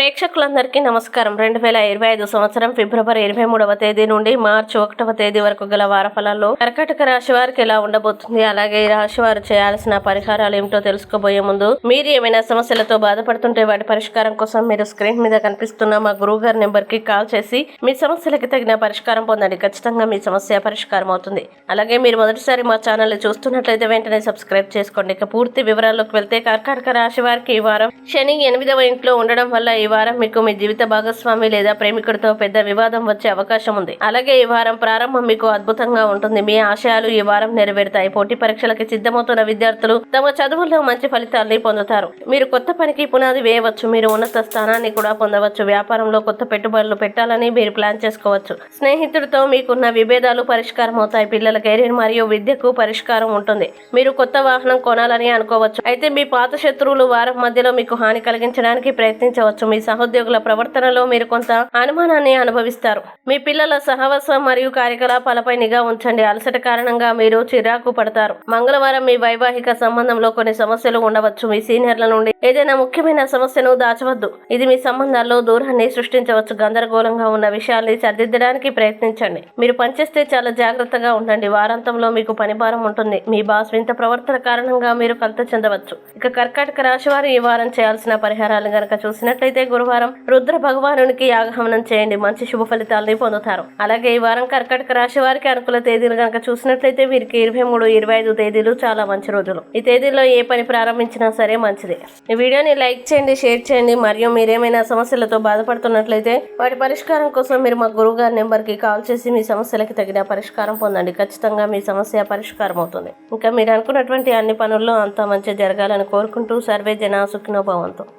ప్రేక్షకులందరికీ నమస్కారం. రెండు వేల ఇరవై ఐదు సంవత్సరం ఫిబ్రవరి ఇరవై మూడవ తేదీ నుండి మార్చి ఒకటవ తేదీ వరకు గల వారఫలాల్లో కర్కాటక రాశి వారికి ఎలా ఉండబోతుంది అలాగే ఈ రాశి వారు చేయాల్సిన పరిహారాలు ఏమిటో తెలుసుకోబోయే ముందు మీరు ఏమైనా సమస్యలతో బాధపడుతుంటే వాటి పరిష్కారం కోసం మీరు స్క్రీన్ మీద కనిపిస్తున్న మా గురువు గారి నెంబర్కి కాల్ చేసి మీ సమస్యలకి తగిన పరిష్కారం పొందండి. ఖచ్చితంగా మీ సమస్య పరిష్కారం అవుతుంది. అలాగే మీరు మొదటిసారి మా ఛానల్ చూస్తున్నట్లయితే వెంటనే సబ్స్క్రైబ్ చేసుకోండి. ఇక పూర్తి వివరాల్లోకి వెళ్తే కర్కాటక రాశి వారికి ఈ వారం శని ఎనిమిదవ ఇంట్లో ఉండడం వల్ల ఈ వారం మీకు మీ జీవిత భాగస్వామి లేదా ప్రేమికుడితో పెద్ద వివాదం వచ్చే అవకాశం ఉంది. అలాగే ఈ వారం ప్రారంభం మీకు అద్భుతంగా ఉంటుంది. మీ ఆశయాలు ఈ వారం నెరవేరుతాయి. పోటీ పరీక్షలకి సిద్ధమవుతున్న విద్యార్థులు తమ చదువుల్లో మంచి ఫలితాల్ని పొందుతారు. మీరు కొత్త పనికి పునాది వేయవచ్చు. మీరు ఉన్నత స్థానాన్ని కూడా పొందవచ్చు. వ్యాపారంలో కొత్త పెట్టుబడులు పెట్టాలని మీరు ప్లాన్ చేసుకోవచ్చు. స్నేహితుడితో మీకున్న విభేదాలు పరిష్కారం అవుతాయి. పిల్లల కెరీర్ మరియు విద్యకు పరిష్కారం ఉంటుంది. మీరు కొత్త వాహనం కొనాలని అనుకోవచ్చు. అయితే మీ పాత శత్రువులు వారం మధ్యలో మీకు హాని కలిగించడానికి ప్రయత్నించవచ్చు. మీ సహోద్యోగుల ప్రవర్తనలో మీరు కొంత అనుమానాన్ని అనుభవిస్తారు. మీ పిల్లల సహవాసం మరియు కార్యకలాపాలపై నిఘా ఉంచండి. అలసట కారణంగా మీరు చిరాకు పడతారు. మంగళవారం మీ వైవాహిక సంబంధంలో కొన్ని సమస్యలు ఉండవచ్చు. మీ సీనియర్ల నుండి ఏదైనా ముఖ్యమైన సమస్యను దాచవద్దు. ఇది మీ సంబంధాల్లో దూరాన్ని సృష్టించవచ్చు. గందరగోళంగా ఉన్న విషయాల్ని సరిదిద్దడానికి ప్రయత్నించండి. మీరు పనిచేస్తే చాలా జాగ్రత్తగా ఉండండి. వారాంతంలో మీకు పని భారం ఉంటుంది. మీ బాస్ వింత ప్రవర్తన కారణంగా మీరు కలత చెందవచ్చు. ఇక కర్కాటక రాశి వారు ఈ వారం చేయాల్సిన పరిహారాలు గనక చూసినట్లయితే గురువారం రుద్ర భగవానునికి యాగహవనం చేయండి. మంచి శుభ ఫలితాలని పొందుతారు. అలాగే ఈ వారం కర్కటక రాశి వారికి అనుకూల తేదీలు గనక చూసినట్లయితే వీరికి ఇరవై మూడు ఇరవై ఐదు తేదీలు చాలా మంచి రోజులు. ఈ తేదీలో ఏ పని ప్రారంభించినా సరే మంచిది. ఈ వీడియోని లైక్ చేయండి షేర్ చేయండి. మరియు మీరేమైనా సమస్యలతో బాధపడుతున్నట్లయితే వాటి పరిష్కారం కోసం మీరు మా గురువు గారి నెంబర్కి కాల్ చేసి మీ సమస్యలకి తగిన పరిష్కారం పొందండి. ఖచ్చితంగా మీ సమస్య పరిష్కారం అవుతుంది. ఇంకా మీరు అనుకున్నటువంటి అన్ని పనుల్లో అంతా మంచి జరగాలని కోరుకుంటూ సర్వే జన సుఖినోభవంతో